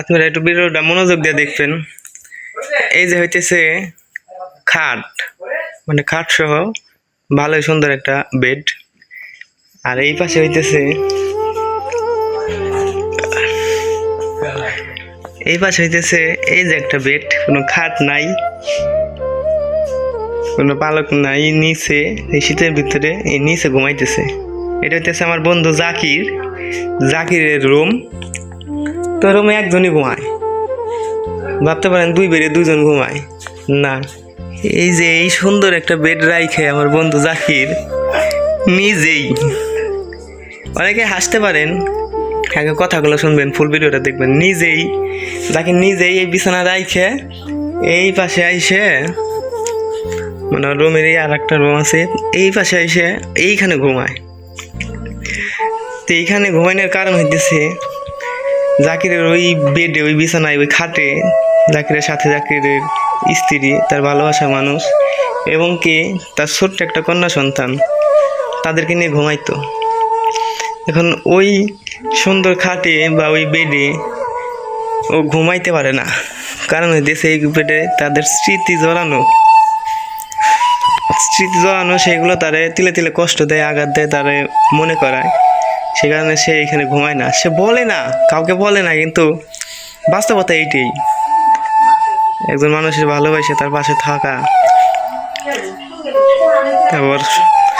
আপনারা একটু ভিডিওটা মনোযোগ দিয়ে দেখবেন। এই যে হইতেছে খাট। মানে খাট সহ ভালোই সুন্দর একটা বেড। আর এই পাশে হইতেছে এই পাশে হইতেছে এই যে একটা বেড, কোনো খাট নাই, কোনো পালক নাই, নিচে, এই শীতের ভিতরে এই নিচে ঘুমাইতেছে। এটা হইতেছে আমার বন্ধু জাকির। জাকিরের রুম। তো রুমে একজনই ঘুমায়। ভাবতে পারেন দুই বেডে দুজন ঘুমায়। না, এই যে এই সুন্দর একটা বেড রাইখে আমার বন্ধু জাকির, নিজেই। অনেকে হাসতে পারেন, আগে কথাগুলো শুনবেন ফুল ভিডিওটা দেখবেন। নিজেই যাকে নিজেই এই বিছানা রাইখে এই পাশে আইসে মানে রুমেরই আর একটা রুম আছে, এই পাশে আইসে এইখানে ঘুমায়। তো এইখানে ঘুমানোর কারণ হইতেছে জাকিরের ওই বেডে, ওই বিছানায়, ওই খাটে জাকিরের সাথে জাকিরের স্ত্রী, তার ভালোবাসা মানুষ এবং কি? তার ছোট্ট একটা কন্যা সন্তান। তাদেরকে নিয়ে ঘুমাইতো। এখন ওই সুন্দর খাটে বা ওই বেডে ও ঘুমাইতে পারে না। কারণ হইতেছে এই বেডে তাদের স্মৃতি জড়ানো। স্মৃতি জড়ানো, সেগুলো তারে তিলে তিলে কষ্ট দেয়, আঘাত দেয় তারে মনে করায়। সে কারণে সে এখানে ঘুমায় না। সে বলে না, কাউকে বলে না, কিন্তু বাস্তবতা এইটাই। একজন মানুষের ভালোবাসে, তার পাশে থাকা। তারপর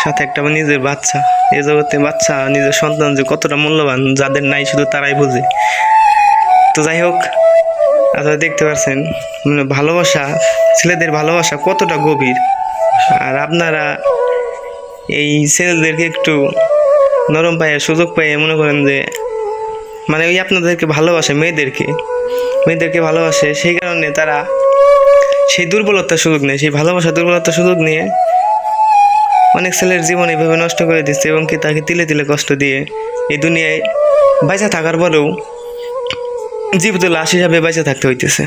সাথে একটা নিজের বাচ্চা। এ জগতে বাচ্চা, নিজের সন্তান যে কতটা মূল্যবান, যাদের নাই শুধু তারাই বুঝে। তো যাই হোক, আপনারা দেখতে পাচ্ছেন মানে ভালোবাসা, ছেলেদের ভালোবাসা কতটা গভীর। আর আপনারা এই ছেলেদেরকে একটু নরম পায়ে সুযোগ পায়ে মনে করেন যে মানে ওই আপনাদেরকে ভালোবাসে, মেয়েদেরকে। মেয়েদেরকে ভালোবাসে, সেই কারণে তারা সেই দুর্বলতার সুযোগ নেয়, সেই ভালোবাসা দুর্বলতার সুযোগ নিয়ে অনেক ছেলের জীবন এইভাবে নষ্ট করে দিচ্ছে এবং কি তাকে তিলে তিলে কষ্ট দিয়ে এই দুনিয়ায় বেঁচে থাকার পরেও জীবিত লাশ হিসাবে বেঁচে থাকতে হইতেছে।